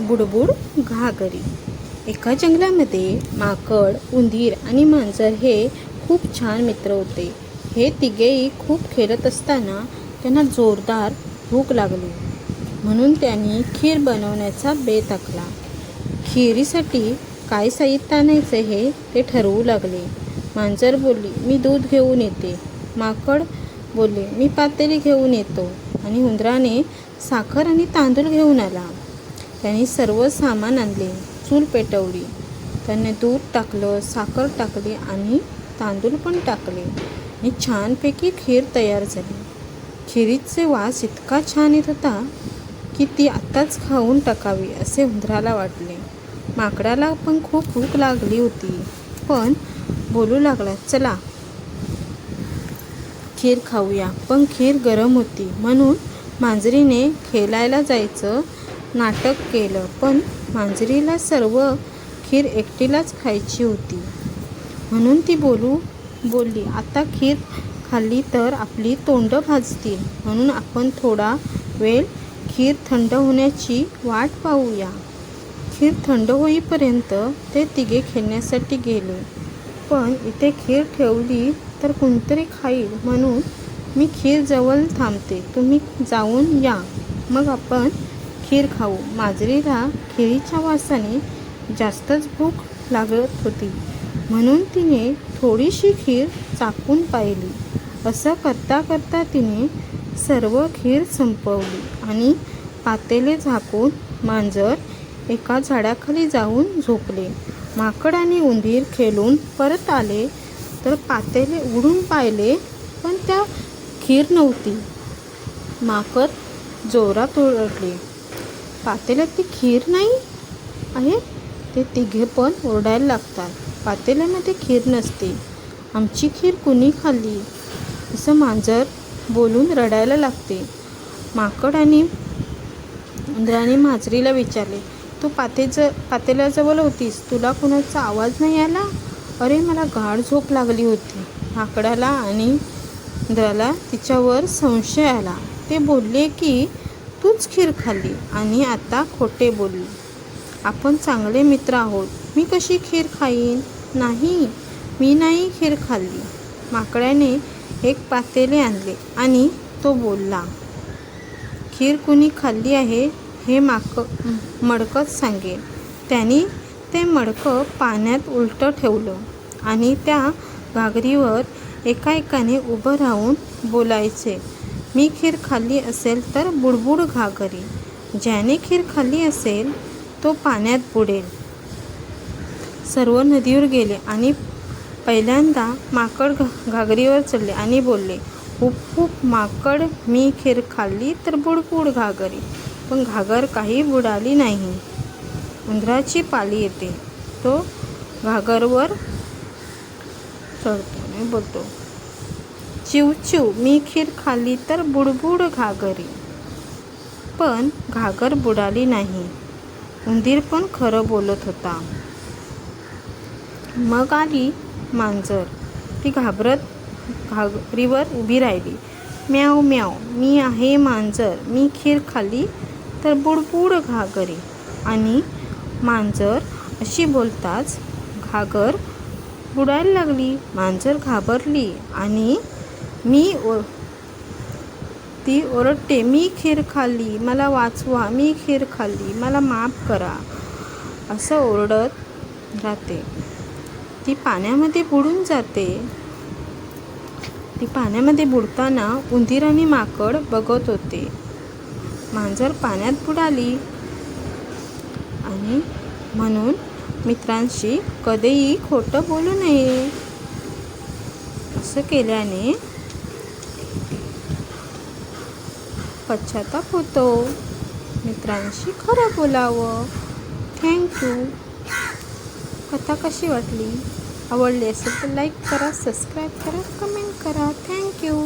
बुडबुड घागरी. एका जंगलामध्ये माकड उंदीर आणि मांजर हे खूप छान मित्र होते. हे तिघेही खूप खेळत असताना त्यांना जोरदार भूक लागली. म्हणून त्यांनी खीर बनवण्याचा बेत आखला. खिरीसाठी काय साहित्य आणायचे हे ते ठरवू लागले. मांजर बोलली मी दूध घेऊन येते. माकड बोलले मी पातेली घेऊन येतो. आणि उंदराने साखर आणि तांदूळ घेऊन आला. त्यांनी सर्व सामान आणले चूल पेटवली. त्याने दूध टाकलं साखर टाकली आणि तांदूळ पण टाकले आणि छानपैकी खीर तयार झाली. खिरीचे वास इतका छान येत होता की ती आत्ताच खाऊन टाकावी असे उंदराला वाटले. माकडाला पण खूप भूक लागली होती. पण बोलू लागला चला खीर खाऊया. पण खीर गरम होती. म्हणून मांजरीने खेळायला जायचं नाटक केलं पण मांजरीला सर्व खीर एकटीलाच खायची होती. म्हणून ती बोलू बोलली आता खीर खाल्ली तर आपली तोंड भाजतील. म्हणून आपण थोडा वेळ खीर थंड होण्याची वाट पाहूया. खीर थंड होईपर्यंत ते तिघे खेळण्यासाठी गेले. पण इथे खीर ठेवली तर कोणतरी खाईल. म्हणून मी खीर जवळ थांबते. तुम्ही जाऊन या. मग आपण खीर खाऊ. माजरीला खिरीच्या वासाने जास्तच भूक लागत होती. म्हणून तिने थोडीशी खीर चाकून पाहिली. असं करता करता तिने सर्व खीर संपवली आणि पातेले झाकून मांजर एका झाडाखाली जाऊन झोपले. माकड आणि उंदीर खेळून परत आले तर पातेले उडून पाहिले पण त्या खीर नव्हती. माकड जोरात ओरडले. पातेल्यात ती खीर नाही आहे ते तिघे पण ओरडायला लागतात. पातेल्यामध्ये खीर नसते. आमची खीर कुणी खाल्ली? असं मांजर बोलून रडायला लागते. माकड आणि उंदराने मांजरीला विचारले तू पातेज पातेल्याजवळ होतीस? तुला कुणाचा आवाज नाही आला? अरे मला गाढ झोप लागली होती. माकडाला आणि उंदराला तिच्यावर संशय आला. ते बोलले की तूच खीर खाल्ली आणि आता खोटे बोलली. आपण चांगले मित्र आहोत. मी कशी खीर खाईन? नाही मी नाही खीर खाल्ली. माकड्याने एक पातेले आणले आणि तो बोलला खीर कुणी खाल्ली आहे हे माक मडकंच सांगेल त्यांनी ते मडकं पाण्यात उलटं ठेवलं आणि त्या घागरीवर एका एकाने उभं राहून बोलायचे. मी खीर खाल्ली असेल तर बुडबुड घागरी ज्याने खीर खाल्ली असेल तो पाण्यात बुडेल. सर्व नदीवर गेले आणि पहिल्यांदा माकड घागरीवर चढले आणि बोलले खूप हुप माकड मी खीर खाल्ली तर बुडबुड घागरी पण घागर काही बुडाली नाही. उंदराची पाली येते. तो घागरवर चढतो. बोलतो चिव चिव मी खीर खाल्ली तर बुडबुड घागरी. पण घागर बुडाली नाही. उंदीर पण खरं बोलत होता. मग आली मांजर. ती घाबरत घागरीवर उभी राहिली. म्याव म्याव मी आहे मांजर. मी खीर खाल्ली तर बुडबुड घागरी. आणि मांजर अशी बोलताच घागर बुडायला लागली. मांजर घाबरली आणि मी ओ ती ओरडते मी खीर खाल्ली मला वाचवा मी खीर खाल्ली मला माफ करा. असं ओरडत राहते. ती पाण्यामध्ये बुडून जाते. ती पाण्यामध्ये बुडताना उंदीर आणि माकड बघत होते. मांजर पाण्यात बुडाली. आणि म्हणून मित्रांशी कधीही खोटं बोलू नये. असं केल्याने पश्चाताप होतो. मित्रांशी खरं बोलावं. थँक्यू कथा कशी वाटली? आवडली असेल तर लाईक करा सबस्क्राईब करा कमेंट करा. थँक्यू